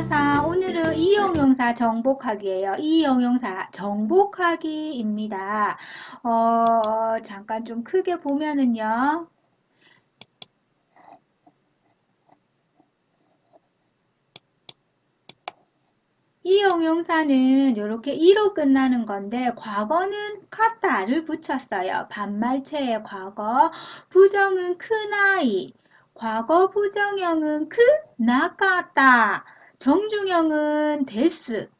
미나상 오늘은 이용용사 정복하기예요. 이용용사 정복하기입니다. 어, 잠깐 좀 크게 보면은요. 이용용사는 이렇게 이로 끝나는 건데 과거는 카다를 붙였어요. 반말체의 과거. 부정은 큰아이. 과거 부정형은 크, 나까다. 정중형은 데스.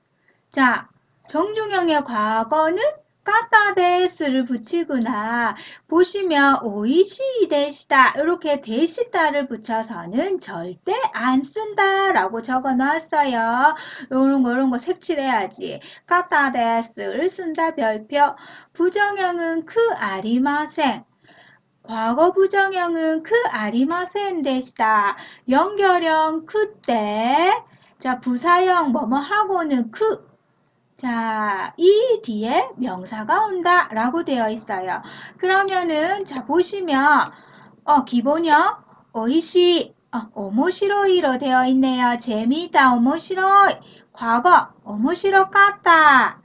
자, 정중형의 과거는 까따데스를 붙이거나 보시면 오이시 데시다 이렇게 데시다를 붙여서는 절대 안 쓴다 라고 적어 놨어요. 이런 거 이런 거 색칠해야지. 까따데스를 쓴다 별표. 부정형은 크 아리마생. 과거 부정형은 크 아리마센 데시다. 연결형 그때. 자, 부사형 뭐뭐 하고는 크. 자, 이 뒤에 명사가 온다 라고 되어 있어요. 그러면은 자 보시면 어 기본형 어이시 어, 오모시로이로 되어 있네요. 재미있다 오모시로이 과거 오모시로까다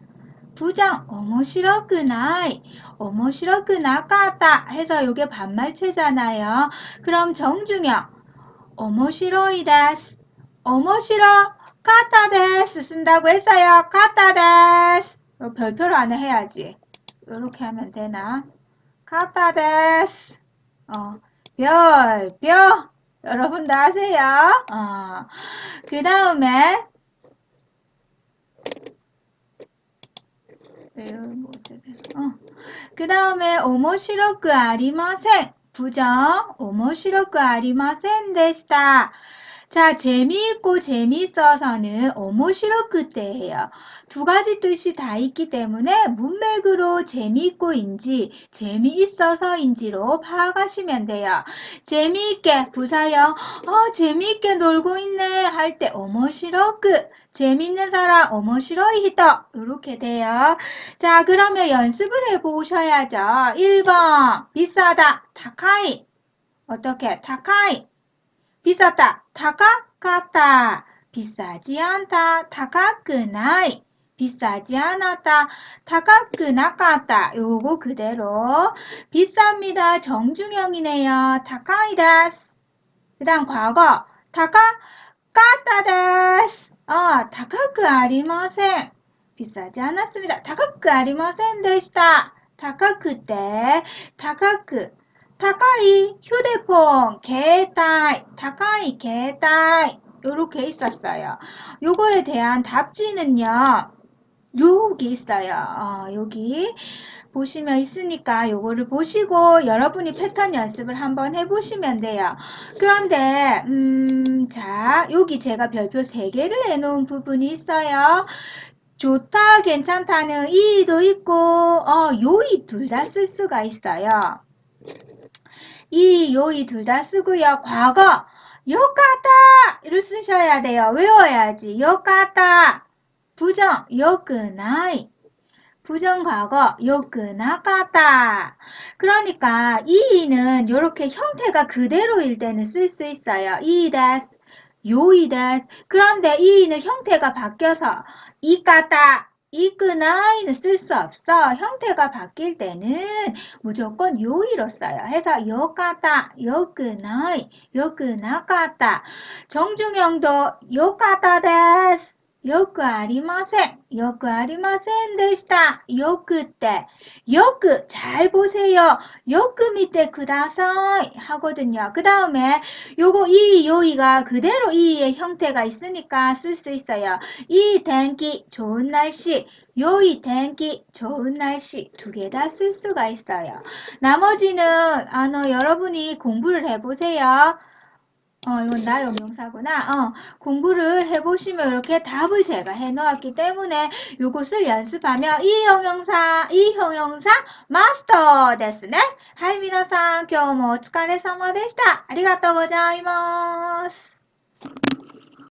부정 오모시로그나이 오모시로그나까다 해서 이게 반말체잖아요. 그럼 정중형 오모시로이데스 오모시로 카타데스 쓴다고 했어요. 카타데스. 별표로 안에 해야지. 이렇게 하면 되나? 카타데스. 어, 별표. 여러분도 아세요? 어, 그 다음에 어, 그 다음에 오모시로크 아리마센 부정 오모시로크 아리마센 데시다. 자, 재미있고 재미있어서는 오모시로 그때예요. 두 가지 뜻이 다 있기 때문에 문맥으로 재미있고인지 재미있어서인지로 파악하시면 돼요. 재미있게 부사형 어 재미있게 놀고 있네 할 때 오모시로 그 재밌는 사람 오모시로이 히터 이렇게 돼요. 자 그러면 연습을 해 보셔야죠. 1번 비싸다 타카이 어떻게 타카이 비싸다. 타카까다. 비싸지 않다. 타카크나이. 비싸지 않았다. 타카크나까다. 요거 그대로 비쌉니다. 정중형이네요. 타카이다스. 그 다음 과거 까따데스. 어, 타카크 아리마센. 비싸지 않았습니다. 타카크 아리마센 되시다. 타카크 때 타카크 타카이 휴대폰 개타이 타카이 개타이 요렇게 있었어요. 요거에 대한 답지는요. 여기 있어요. 어, 여기 보시면 있으니까 요거를 보시고 여러분이 패턴 연습을 한번 해보시면 돼요. 그런데 음, 자 여기 제가 별표 3개를 해놓은 부분이 있어요. 좋다, 괜찮다는 이도 있고 어, 요이 둘다 쓸 수가 있어요. 이, 요, 이 둘 다 쓰고요. 과거, 요까다! 를 쓰셔야 돼요. 외워야지. 요까다. 부정, 요끄나이. 부정 과거, 요끄나까다. 그러니까 이는 이렇게 형태가 그대로일 때는 쓸 수 있어요. 이데스, 요이데스. 그런데 이는 형태가 바뀌어서 이까다, 이끄나이는 쓸 수 없어. 형태가 바뀔 때는 무조건 요이로 써요. 해서 요까다, 요끄나이, 요끄나까다. 정중형도 요까다 데스. 요크 밑에 그다사이 하거든요. 그 다음에 요거 이 요이가 그대로 이의 형태가 있으니까 쓸 수 있어요. 이 땡기 좋은 날씨, 요이 땡기 좋은 날씨 두 개 다 쓸 수가 있어요. 나머지는 아, 너 여러분이 공부를 해보세요. 어, 이건 나의 명사구나. 어, 공부를 해보시면 이렇게 답을 제가 해놓았기 때문에 이것을 연습하면 이 형용사, 이 형용사 마스터 ですね. 하이 미나상, 今日もお疲れ様でした. ありがとうございます.